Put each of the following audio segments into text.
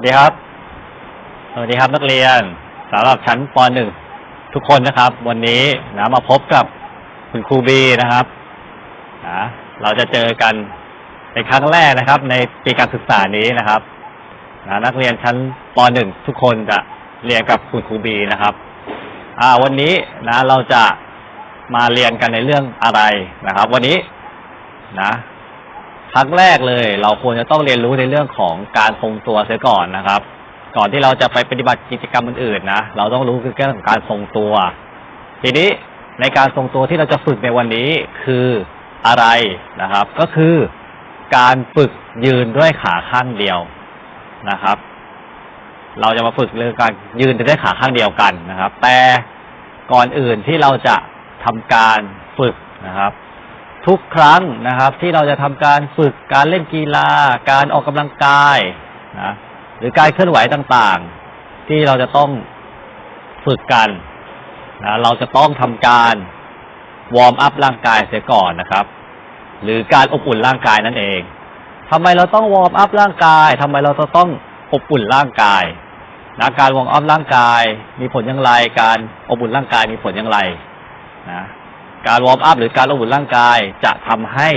สวัสดีครับสวัสดีครับนักเรียนสำหรับชั้นป .1 ทุกคนนะครับ วันนี้นะมาพบกับคุณครูบีนะครับนะเราจะเจอกันในครั้งแรกนะครับ ในปีการศึกษานี้นะครับนะนักเรียนชั้นป .1 ทุกคนจะเรียนกับคุณครูบีนะครับ อ่า วันนี้นะเราจะมาเรียนกันในเรื่องอะไรนะครับ วันนี้นะ ครั้งแรกเลย เราควรจะต้องเรียนรู้ในเรื่องของการทรงตัวเสียก่อนนะครับ ก่อนที่เราจะไปปฏิบัติกิจกรรมอื่นๆนะเราต้องรู้คือเรื่องของการทรงตัว ทีนี้ในการทรงตัวที่เราจะฝึกในวันนี้คืออะไรนะครับ ก็คือการฝึกยืนด้วยขาข้างเดียวนะครับ เราจะมาฝึกเรื่องการยืนด้วยขาข้างเดียวกันนะครับ แต่ก่อนอื่นที่เราจะทำการฝึกนะครับ ทุกครั้งนะครับ ที่เราจะทำการฝึกการเล่นกีฬา การออกกำลังกายนะหรือการเคลื่อนไหวต่างๆ ที่เราจะต้องฝึกกันนะเราจะต้องทำการวอร์มอัพร่างกายเสียก่อนนะครับ หรือการอบอุ่นร่างกายนั่นเองทำไมเราต้องวอร์มอัพร่างกายทำไมเราจะต้องอบอุ่นร่างกายนะการวอร์มอัพร่างกายมีผลอย่างไร การอบอุ่นร่างกายมีผลอย่างไรนะ การวอร์มอัพหรือการอบอุ่นร่างกายจะทำให้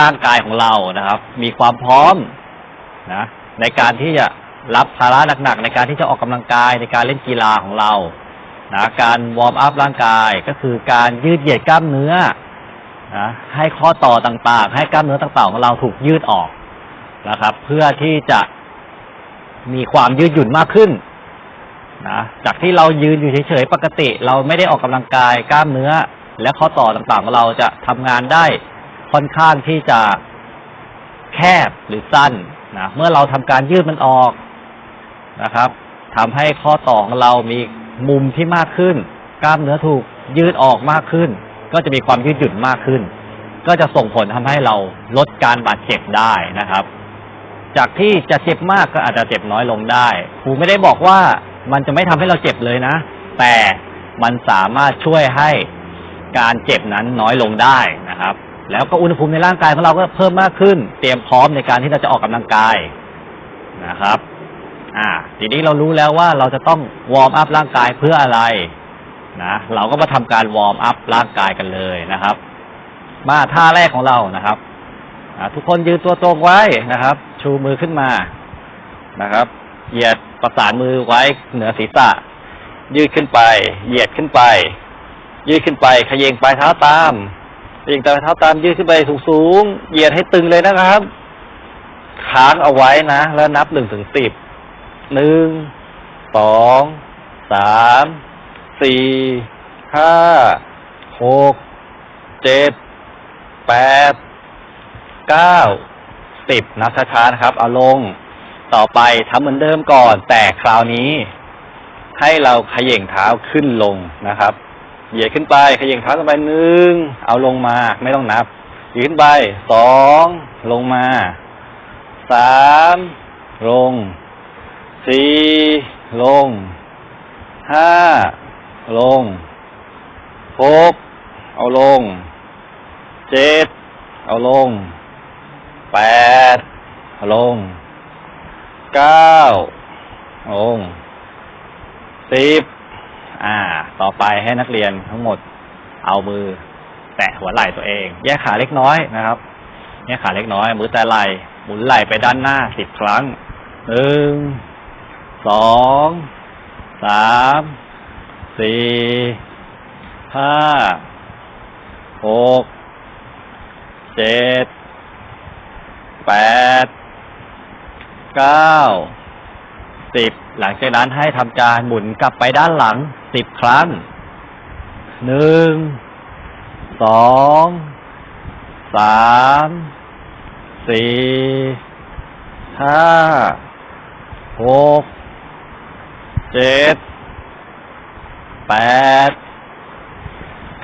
ร่างกายของเรานะครับ มีความพร้อมนะ ในการที่จะรับภาระหนักๆในการที่จะออกกำลังกายในการเล่นกีฬาของเรานะการวอร์มอัพร่างกายก็คือการยืดเหยียดกล้ามเนื้อนะให้ข้อต่อต่างๆ ให้กล้ามเนื้อต่างๆของเราถูกยืดออกนะครับ เพื่อที่จะมีความยืดหยุ่นมากขึ้น นะจากที่เรายืนอยู่เฉยๆปกติ เราไม่ได้ออกกำลังกายกล้ามเนื้อ และข้อต่อต่างๆของเราจะทำงานได้ค่อนข้างที่จะแคบหรือสั้นนะเมื่อเราทำการยืดมันออกนะครับทำให้ข้อต่อของเรามีมุมที่มากขึ้น กล้ามเนื้อถูกยืดออกมากขึ้น ก็จะมีความยืดหยุ่นมากขึ้น ก็จะส่งผลทำให้เราลดการบาดเจ็บได้นะครับ จากที่จะเจ็บมากก็อาจจะเจ็บน้อยลงได้ครูไม่ได้บอกว่า มันจะไม่ทำให้เราเจ็บเลยนะ แต่มันสามารถช่วยให้การเจ็บนั้นน้อยลงได้นะครับ แล้วก็อุณหภูมิในร่างกายของเราก็เพิ่มมากขึ้น เตรียมพร้อมในการที่เราจะออกกำลังกายนะครับ อ่า ทีนี้เรารู้แล้วว่าเราจะต้องวอร์มอัพร่างกายเพื่ออะไรนะเราก็มาทำการวอร์มอัพร่างกายกันเลยนะครับ มาท่าแรกของเรานะครับทุกคนยืนตัวตรงไว้นะครับ ชูมือขึ้นมานะครับ เหยียด ประสานมือไว้เหนือศีรษะ ยืดขึ้นไป เหยียดขึ้นไป ยืดขึ้นไปขยงปลายเท้าตามขยงปลายเท้าตามยืดขึ้นไปสูงๆเหยียดให้ตึงเลยนะครับ ค้างเอาไว้นะ แล้วนับหนึ่งถึงสิบหนึ่งสองสามสี่ห้าหกเจ็ดแปดเก้าสิบนับช้าๆนะครับ เอาลง ต่อไปทำเหมือนเดิมก่อน แต่คราวนี้ ให้เราขย่งเท้าขึ้นลงนะครับ เหยียดขึ้นไปขย่งเท้าขึ้นไปหนึ่งเอาลงมาไม่ต้องนับเหยียดขึ้นไปสองลงมาสามลงสี่ลงห้าลงหกเอาลงเจ็ดเอาลงแปดเอาลง เก้าลงสิบอ่า ต่อไปให้นักเรียนทั้งหมดเอามือ แตะหัวไหล่ตัวเอง แยกขาเล็กน้อยนะครับ แยกขาเล็กน้อย มือแตะไหล่หมุนไหล่ไปด้านหน้าสิบครั้งหนึ่งสองสามสี่ห้าหกเจ็ดแปด เก้าสิบหลังจากนั้นให้ทำการหมุนกลับไปด้านหลังสิบครั้งหนึ่งสองสามสี่ห้าหกเจ็ดแปด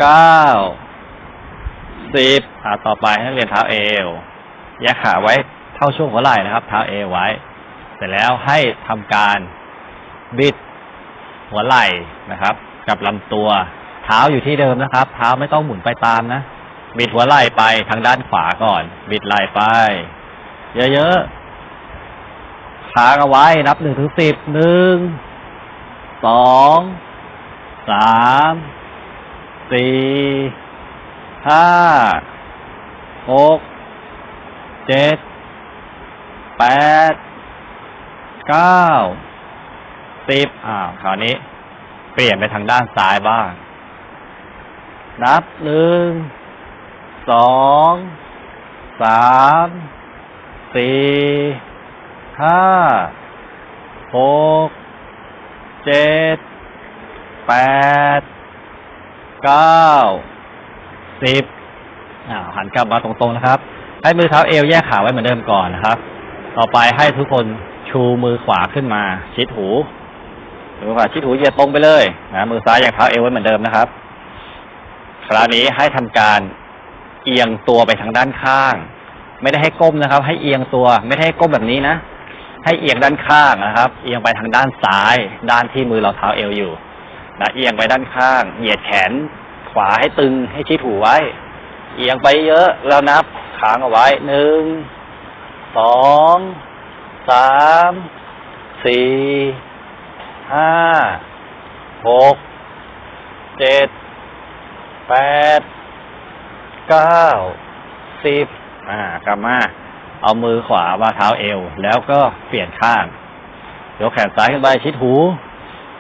เก้าสิบอ่าต่อไปให้เรียนเท้าเอวแยกขาไว้ ท่าช่วงหัวไหล่นะครับ เท้าเอไว้ เสร็จแล้วให้ทำการบิดหัวไหล่นะครับ กับลำตัว เท้าอยู่ที่เดิมนะครับ เท้าไม่ต้องหมุนไปตามนะบิดหัวไหล่ไปทางด้านขวาก่อน บิดไหล่ไป เยอะๆค้างเอาไว้นับหนึ่งถึงสิบหนึ่งสองสามสี่ห้าหกเจ็ด แปดเก้าสิบอ่าคราวนี้ เปลี่ยนไปทางด้านซ้ายบ้าง นับหนึ่งสองสามสี่ห้าหกเจ็ดแปดเก้าสิบอ่าหันกลับมาตรงๆนะครับ ให้มือเท้าเอวแยกขาไว้เหมือนเดิมก่อนนะครับ ต่อไปให้ทุกคนชูมือขวาขึ้นมา ชิดหูมือขวาชิดหูเหยียดตรงไปเลยนะมือซ้ายยังเท้าเอวไว้เหมือนเดิมนะครับ คราวนี้ให้ทำการเอียงตัวไปทางด้านข้าง ไม่ได้ให้ก้มนะครับ ให้เอียงตัว ไม่ได้ให้ก้มแบบนี้นะให้เอียงด้านข้างนะครับ เอียงไปทางด้านซ้าย ด้านที่มือเราเท้าเอวอยู่นะเอียงไปด้านข้าง เหยียดแขนขวาให้ตึงให้ชิดหูไว้ เอียงไปเยอะแล้วนับค้างเอาไว้หนึ่ง สองสามสี่ห้าหกเจ็ดแปดเก้าสิบอ่ากลับมาเอามือขวามาเท้าเอว แล้วก็เปลี่ยนข้างยกแขนซ้ายขึ้นไปชิดหู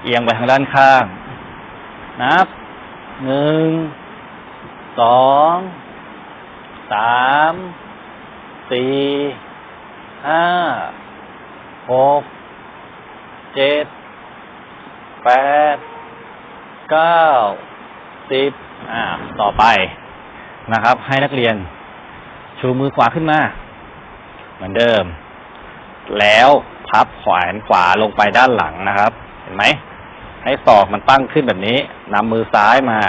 เอียงไปทางด้านข้าง นับหนึ่งสองสามสี่ ห้าหกเจ็ดแปดเก้าสิบอ่า ต่อไปนะครับ ให้นักเรียน ชูมือขวาขึ้นมา เหมือนเดิม แล้วพับแขวนขวาลงไปด้านหลังนะครับ เห็นไหม ให้ศอกมันตั้งขึ้นแบบนี้นำมือซ้ายมา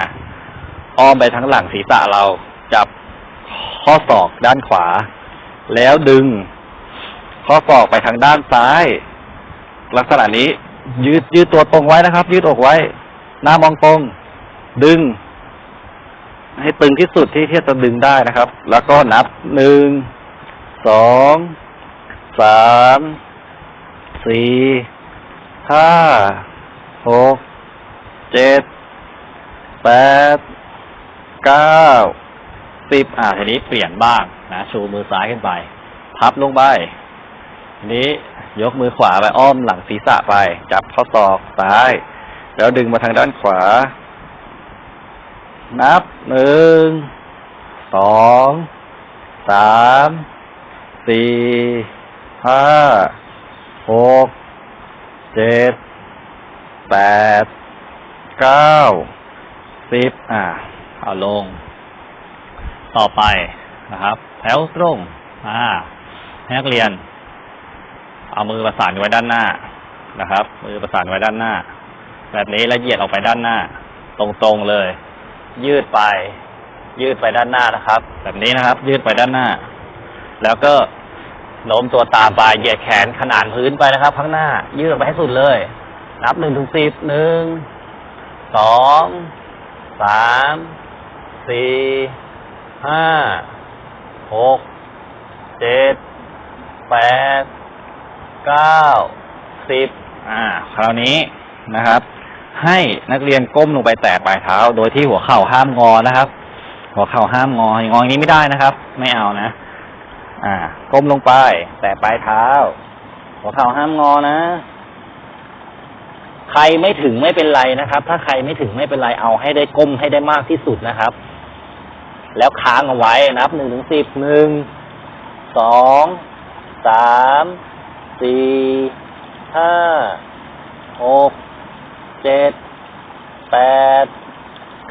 อ้อมไปทั้งหลังศีรษะเราจับข้อศอกด้านขวา แล้วดึง ข้อศอกไปทางด้านซ้าย ลักษณะนี้ ยืดยืดตัวตรงไว้นะครับ ยืดอกไว้ หน้ามองตรง ดึง ให้ตึงที่สุดที่ที่จะดึงได้นะครับ แล้วก็นับหนึ่งสองสามสี่ห้าหกเจ็ดแปดเก้าสิบอ่าทีนี้เปลี่ยนบ้างนะชูมือซ้ายขึ้นไป พับลงไปที นี้ยกมือขวาไปอ้อมหลังศีรษะไป จับข้อศอกซ้าย แล้วดึงมาทางด้านขวา นับหนึ่งสองสามสี่ห้าหกเจ็ดแปดเก้าสิบอ่าเอาลง ต่อไปนะครับ แถวตรง อ่าให้นักเรียน เอามือประสานไว้ด้านหน้านะครับ มือประสานไว้ด้านหน้า แบบนี้แล้วเหยียดออกไปด้านหน้า ตรงๆเลย ยืดไป ยืดไปด้านหน้านะครับ แบบนี้นะครับ ยืดไปด้านหน้า แล้วก็โน้มตัวตามไปเหยียดแขนขนานพื้นไปนะครับข้างหน้า ยืดออกไปให้สุดเลย นับหนึ่งถึงสิบหนึ่งสองสามสี่ห้าหกเจ็ดแปด เก้าสิบอ่า คราวนี้นะครับ ให้นักเรียนก้มลงไปแตะปลายเท้า โดยที่หัวเข่าห้ามงอนะครับ หัวเข่าห้ามงออย่างงออย่างนี้ไม่ได้นะครับ ไม่เอานะ อ่า ก้มลงไปแตะปลายเท้า หัวเข่าห้ามงอนะ ใครไม่ถึงไม่เป็นไรนะครับ ถ้าใครไม่ถึงไม่เป็นไรเอาให้ได้ก้มให้ได้มากที่สุดนะครับ แล้วค้างเอาไว้นับหนึ่งถึงสิบหนึ่งสองสาม สี่ห้าหกเจ็ดแปด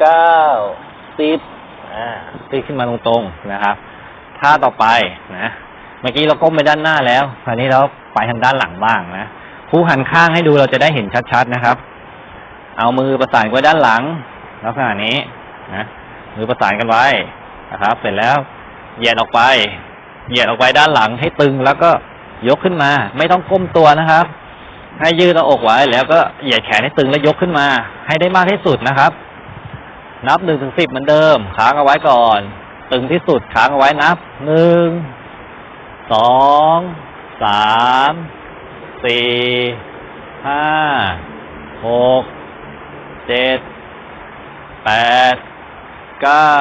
เก้าสิบอ่าพลิกขึ้นมาตรงๆนะครับท่าต่อไปนะเมื่อกี้เราก้มไปด้านหน้าแล้วคราวนี้เราไปทางด้านหลังบ้างนะผู้หันข้างให้ดูเราจะได้เห็นชัดๆนะครับ เอามือประสานไว้ด้านหลังลักษณะนี้นะมือประสานกันไว้นะครับ เสร็จแล้วเหยียดออกไปเหยียดออกไปด้านหลังให้ตึงแล้วก็ ยกขึ้นมา ไม่ต้องก้มตัวนะครับ ให้ยืดหน้าอกไว้แล้วก็เหยียดแขนให้ตึงแล้วยกขึ้นมา ให้ได้มากที่สุดนะครับ นับหนึ่งถึงสิบเหมือนเดิมค้างเอาไว้ก่อน ตึงที่สุดค้างเอาไว้นับหนึ่งสองสามสสี่ห้าหกเจ็ดแปดเก้า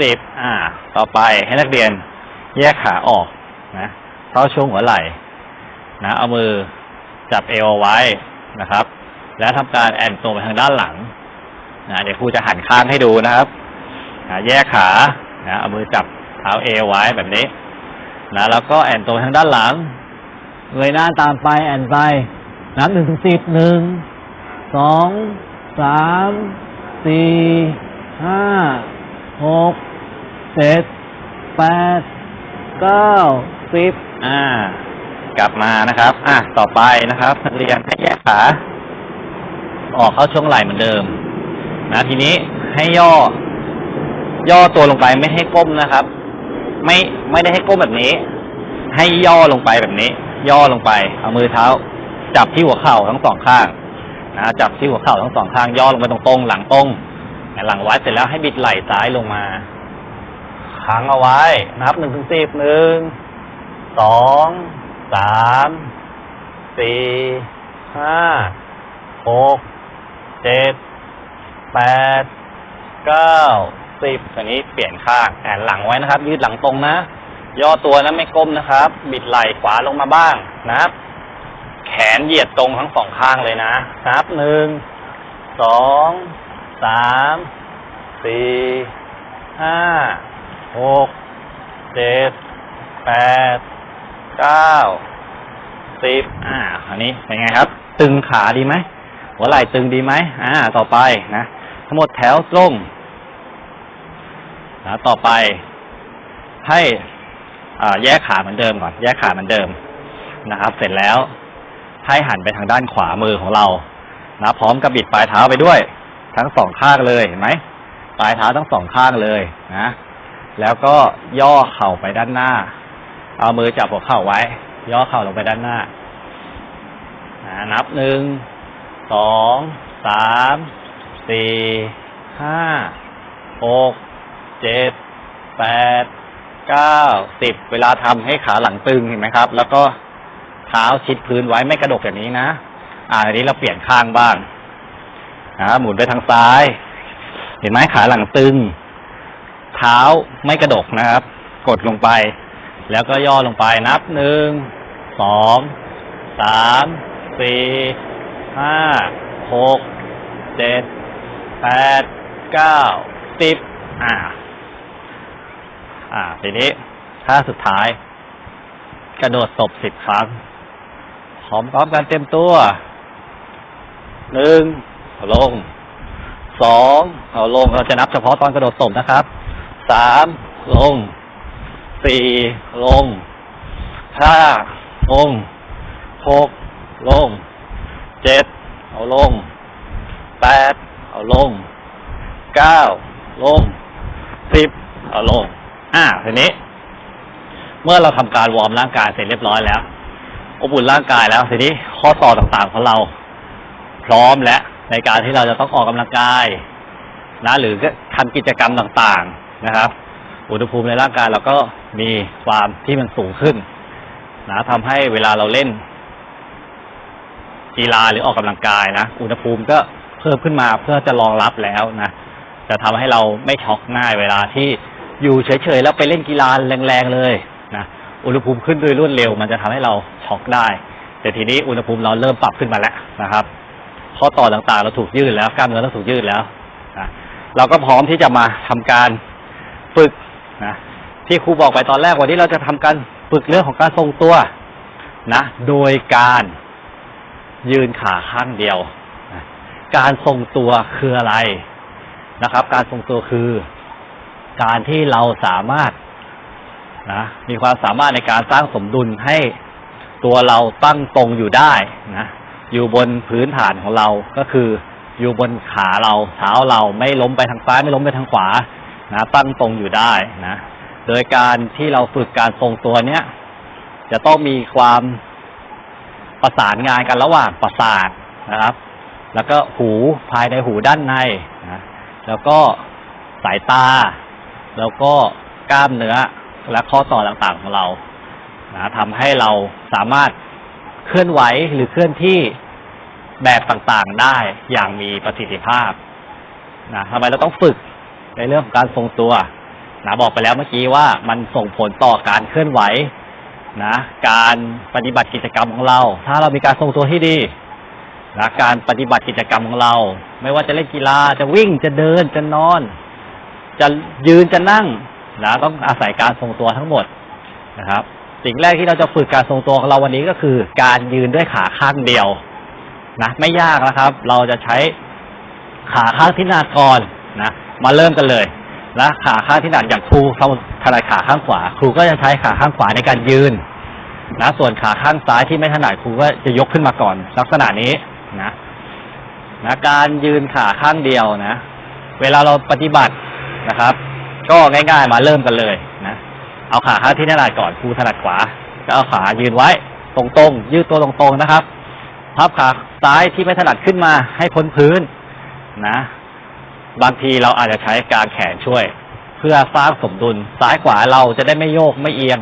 สิบอ่า ต่อไปให้นักเรียนแยกขาออกนะ เข้าช่วงหัวไหล่นะเอามือจับเอวเอาไว้นะครับ แล้วทำการแอนตัวไปทางด้านหลังนะเดี๋ยวครูจะหันข้างให้ดูนะครับนะแยกขานะเอามือจับเท้าเอวไว้แบบนี้นะแล้วก็แอนตัวทางด้านหลังเงยหน้าตามไปแอนไปนับหนึ่งถึงสิบหนึ่งสองสามสี่ห้าหกเจ็ดแปดเก้าสิบ อ่า กลับมานะครับ อะต่อไปนะครับนักเรียนให้แยกขา ออกเข้าช่วงไหล่เหมือนเดิม นะทีนี้ให้ย่อ ย่อตัวลงไปไม่ให้ก้มนะครับ ไม่ไม่ได้ให้ก้มแบบนี้ ให้ย่อลงไปแบบนี้ ย่อลงไป เอามือเท้า จับที่หัวเข่าทั้งสองข้างนะจับที่หัวเข่าทั้งสองข้างย่อลงไปตรงๆหลังตรงหลังไว้เสร็จแล้วให้บิดไหล่ซ้ายลงมาค้างเอาไว้ นับหนึ่งถึงสิบหนึ่ง สองสามสี่ห้าหกเจ็ดแปดเก้าสิบอันนี้เปลี่ยนข้างแอนหลังไว้นะครับ ยืดหลังตรงนะ ย่อตัวนะไม่ก้มนะครับ บิดไหล่ขวาลงมาบ้างนะครับ แขนเหยียดตรงทั้งสองข้างเลยนะนับหนึ่งสองสามสี่ห้าหกเจ็ดแปด เก้าสิบอ่า อันนี้เป็นไงครับ ตึงขาดีไหม หัวไหล่ตึงดีไหมอ่า ต่อไปนะ ทั้งหมดแถวตรงนะต่อไป ให้อ่าแยกขาเหมือนเดิมก่อน แยกขาเหมือนเดิมนะครับ เสร็จแล้ว ให้หันไปทางด้านขวามือของเรา นะพร้อมกับบิดปลายเท้าไปด้วย ทั้งสองข้างเลยเห็นไหมปลายเท้าทั้งสองข้างเลยนะ แล้วก็ย่อเข่าไปด้านหน้า เอามือจับหัวเข่าไว้ ย่อเข่าลงไปด้านหน้า นับหนึ่ง สอง สาม สี่ ห้า หก เจ็ด แปด เก้า สิบ เวลาทำให้ขาหลังตึงเห็นไหมครับ แล้วก็เท้าชิดพื้นไว้ไม่กระดกอย่างนี้นะ อ่าอันนี้เราเปลี่ยนข้างบ้างนะหมุนไปทางซ้าย เห็นไหมขาหลังตึง เท้าไม่กระดกนะครับ กดลงไป แล้วก็ย่อลงไปนับหนึ่งสองสามสี่ห้าหกเจ็ดแปดเก้าสิบอ่า อ่า ทีนี้ท่าสุดท้าย กระโดดตบสิบครั้งพร้อมๆกันเต็มตัวหนึ่งเอาลงสองเอาลงเราจะนับเฉพาะตอนกระโดดตบนะครับสามลง สี่ลงห้าลงหกลงเจ็ดเอาลงแปดเอาลงเก้าลงสิบเอาลงอ่าทีนี้ เมื่อเราทำการวอร์มร่างกายเสร็จเรียบร้อยแล้วอบอุ่นร่างกายแล้วทีนี้ข้อต่อต่างๆของเรา พร้อมและในการที่เราจะต้องออกกำลังกายนะหรือทำกิจกรรมต่างๆนะครับ อุณหภูมิในร่างกายเราก็ มีความที่มันสูงขึ้นนะทำให้เวลาเราเล่น กีฬาหรือออกกำลังกายนะอุณหภูมิก็เพิ่มขึ้นมาเพื่อจะรองรับแล้วนะจะทำให้เราไม่ช็อกง่ายเวลาที่อยู่เฉยๆแล้วไปเล่นกีฬาแรงๆเลยนะอุณหภูมิขึ้นโดยรวดเร็ว มันจะทำให้เราช็อกได้ แต่ทีนี้อุณหภูมิเราเริ่มปรับขึ้นมาแล้วนะครับข้อต่อต่างๆ เราถูกยืดแล้วกล้ามเนื้อเราถูกยืดแล้วนะเราก็พร้อมที่จะมาทำการฝึกนะ ที่ครูบอกไปตอนแรกวันนี้เราจะทำการฝึกเรื่องของการทรงตัวนะ โดยการยืนขาข้างเดียว การทรงตัวคืออะไรนะครับ การทรงตัวคือ การที่เราสามารถนะมีความสามารถในการสร้างสมดุลให้ตัวเราตั้งตรงอยู่ได้นะอยู่บนพื้นฐานของเราก็คือ อยู่บนขาเราเท้าเราไม่ล้มไปทางซ้ายไม่ล้มไปทางขวานะตั้งตรงอยู่ได้นะ โดยการที่เราฝึกการทรงตัวเนี้ยจะต้องมีความประสานงานกันระหว่างประสาทนะครับ แล้วก็หูภายในหูด้านในนะแล้วก็สายตา แล้วก็กล้ามเนื้อและข้อต่อต่างๆของเรานะทำให้เราสามารถเคลื่อนไหวหรือเคลื่อนที่แบบต่างๆได้อย่างมีประสิทธิภาพนะทำไมเราต้องฝึกในเรื่องของการทรงตัว นะบอกไปแล้วเมื่อกี้ว่ามันส่งผลต่อการเคลื่อนไหวนะการปฏิบัติกิจกรรมของเรา ถ้าเรามีการทรงตัวที่ดีนะการปฏิบัติกิจกรรมของเรา ไม่ว่าจะเล่นกีฬาจะวิ่งจะเดินจะนอน จะยืนจะนั่งนะต้องอาศัยการทรงตัวทั้งหมดนะครับ สิ่งแรกที่เราจะฝึกการทรงตัวของเราวันนี้ก็คือ การยืนด้วยขาข้างเดียวนะไม่ยากนะครับ เราจะใช้ขาข้างที่หน้าก่อนนะมาเริ่มกันเลย นะขาข้างที่หนักอย่างครูเขาถนัดขาข้างขวา ครูก็จะใช้ขาข้างขวาในการยืนนะส่วนขาข้างซ้ายที่ไม่ถนัดครูก็จะยกขึ้นมาก่อน ลักษณะนี้นะนะการยืนขาข้างเดียวนะ เวลาเราปฏิบัตินะครับ ก็ง่ายๆมาเริ่มกันเลยนะเอาขาข้างที่ถนัดก่อนครูถนัดขวา ก็เอาขายืนไว้ ตรงๆ ยืดตัวตรงๆนะครับพับขาซ้ายที่ไม่ถนัดขึ้นมาให้พ้นพื้นนะ บางทีเราอาจจะใช้การแขนช่วย เพื่อสร้างสมดุลซ้ายขวาเราจะได้ไม่โยกไม่เอียง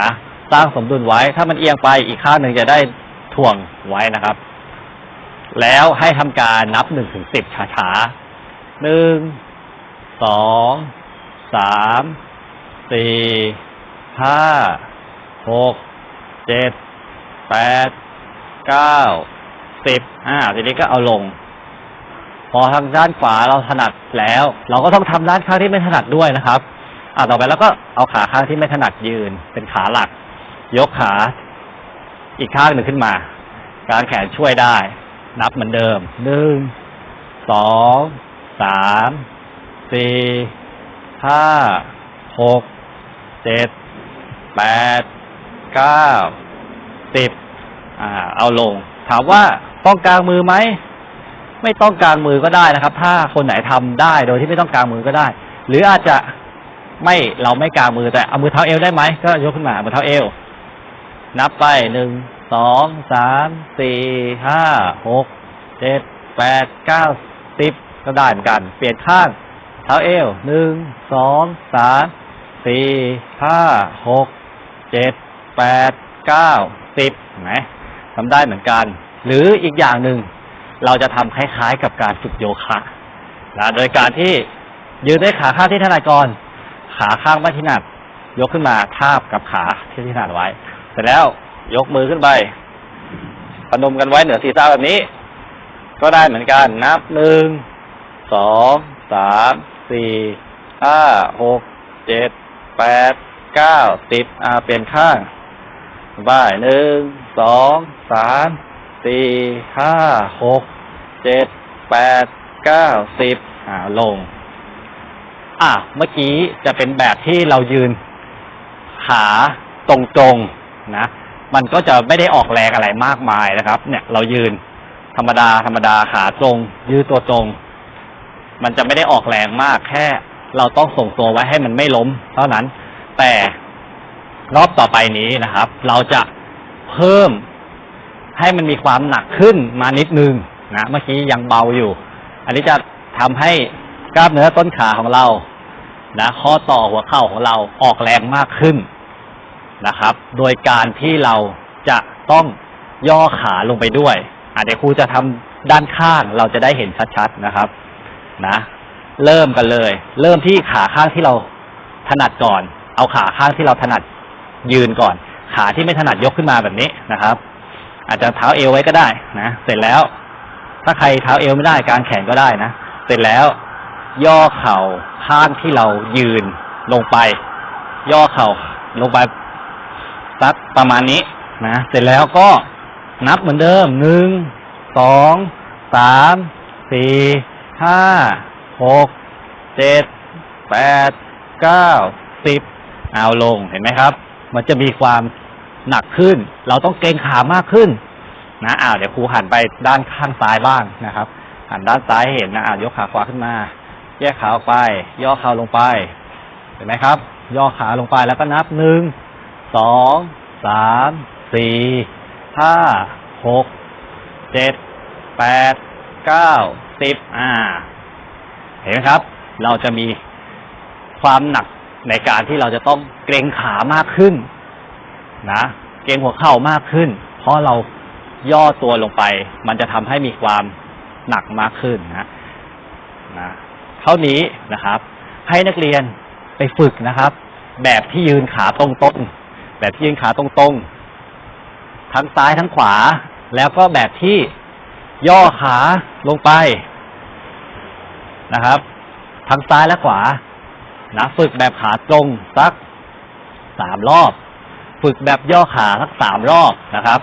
นะสร้างสมดุลไว้ ถ้ามันเอียงไปอีกข้างหนึ่งจะได้ถ่วงไว้นะครับ แล้วให้ทำการนับหนึ่งถึงสิบช้าๆหนึ่งสองสามสี่ห้าหกเจ็ดแปดเก้าสิบอ่าทีนี้ก็เอาลง อทางด้านขวาเราถนัดแล้ว เราก็ต้องทำด้านข้างที่ไม่ถนัดด้วยนะครับอ่าต่อไปแล้วก็เอาขาข้างที่ไม่ถนัดยืน เป็นขาหลัก ยกขาอีกข้างหนึ่งขึ้นมา การแขนช่วยได้ นับเหมือนเดิมหนึ่งสองสามสี่ห้าหกเจ็ดแปดเก้าสิบอ่า เอาลง ถามว่าต้องกลางมือไหม ไม่ต้องกลางมือก็ได้นะครับ ถ้าคนไหนทำได้โดยที่ไม่ต้องกลางมือก็ได้ หรืออาจจะไม่เราไม่กลางมือแต่เอามือเท้าเอวได้ไหมก็ยกขึ้นมามือเท้าเอว นับไปหนึ่งสองสามสี่ห้าหกเจ็ดแปดเก้าสิบก็ได้เหมือนกัน เปลี่ยนข้าง เท้าเอวหนึ่งสองสามสี่ห้าหกเจ็ดแปดเก้าสิบนไหมทำได้เหมือนกัน หรืออีกอย่างหนึ่ง เราจะทำคล้ายๆ กับการฝึกโยคะนะโดยการที่ยืนด้วยขาข้างที่ถนัดก่อน ขาข้างไม่ถนัดยกขึ้นมาทาบกับขาที่ถนัดไว้ เสร็จแล้วยกมือขึ้นไปพนมกันไว้เหนือศีรษะแบบนี้ ก็ได้เหมือนกันนับหนึ่งสองสามสี่ห้าหกเจ็ดแปดเก้าสิบอ่าเปลี่ยนข้างบ่ายหนึ่งสองสาม สี่ห้าหกเจ็ดแปดเก้าสิบอ่าลง อะเมื่อกี้จะเป็นแบบที่เรายืนขาตรงๆนะ มันก็จะไม่ได้ออกแรงอะไรมากมายนะครับ เนี่ย เรายืนธรรมดาธรรมดาขาตรง ยืดตัวตรง มันจะไม่ได้ออกแรงมากแค่ เราต้องส่งตัวไว้ให้มันไม่ล้ม เท่านั้น แต่รอบต่อไปนี้นะครับ เราจะเพิ่ม ให้มันมีความหนักขึ้นมานิดนึงนะเมื่อกี้ยังเบาอยู่ อันนี้จะทำให้กล้ามเนื้อต้นขาของเรานะข้อต่อหัวเข่าของเราออกแรงมากขึ้นนะครับ โดยการที่เราจะต้องย่อขาลงไปด้วยอะเดี๋ยวครูจะทำด้านข้างเราจะได้เห็นชัดๆนะครับ นะ เริ่มกันเลย เริ่มที่ขาข้างที่เราถนัดก่อน เอาขาข้างที่เราถนัดยืนก่อน ขาที่ไม่ถนัดยกขึ้นมาแบบนี้นะครับ อาจจะเท้าเอวไว้ก็ได้นะเสร็จแล้ว ถ้าใครเท้าเอวไม่ได้กางแขนก็ได้นะเสร็จแล้ว ย่อเข่าข้างที่เรายืนลงไป ย่อเข่าลงไปสักประมาณนี้นะเสร็จแล้วก็นับเหมือนเดิมหนึ่งสองสามสี่ห้าหกเจ็ดแปดเก้าสิบเอาลงเห็นไหมครับ มันจะมีความ หนักขึ้น เราต้องเกรงขามากขึ้น นะอ้าวเดี๋ยวครูหันไปด้านข้างซ้ายบ้างนะครับ หันด้านซ้ายเห็นนะอ้าวยกขาขวาขึ้นมา แยกขาออกไป ย่อเข่าลงไป เห็นไหมครับ ย่อขาลงไปแล้วก็นับหนึ่งสองสามสี่ห้าหกเจ็ดแปดเก้าสิบอ่า เห็นไหมครับ เราจะมีความหนักในการที่เราจะต้องเกรงขามากขึ้น นะเกรงหัวเข่ามากขึ้น เพราะเราย่อตัวลงไป มันจะทำให้มีความหนักมากขึ้นนะนะเท่านี้นะครับ ให้นักเรียนไปฝึกนะครับ แบบที่ยืนขาตรงๆแบบที่ยืนขาตรงๆทั้งซ้ายทั้งขวา แล้วก็แบบที่ย่อขาลงไปนะครับทั้งซ้ายและขวานะฝึกแบบขาตรงสักสามรอบ ฝึกแบบย่อขาสักสามรอบนะครับ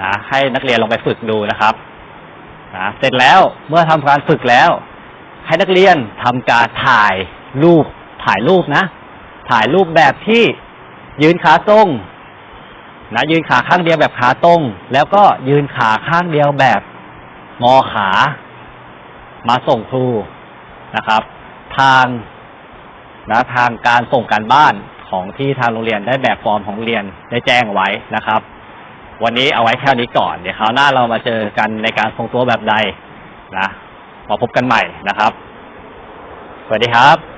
นะให้นักเรียนลองไปฝึกดูนะครับนะเสร็จแล้วเมื่อทำการฝึกแล้ว ให้นักเรียนทำการถ่ายรูปถ่ายรูปนะ ถ่ายรูปแบบที่ยืนขาตรงนะยืนขาข้างเดียวแบบขาตรง แล้วก็ยืนขาข้างเดียวแบบงอขา มาส่งครูนะครับ ทางนะทางการส่งการบ้าน ของที่ทางโรงเรียนได้แบบฟอร์มของโรงเรียนได้แจ้งไว้นะครับ วันนี้เอาไว้แค่นี้ก่อน เดี๋ยวคราวหน้าเรามาเจอกันในการทรงตัวแบบใดนะมาพบกันใหม่นะครับ สวัสดีครับ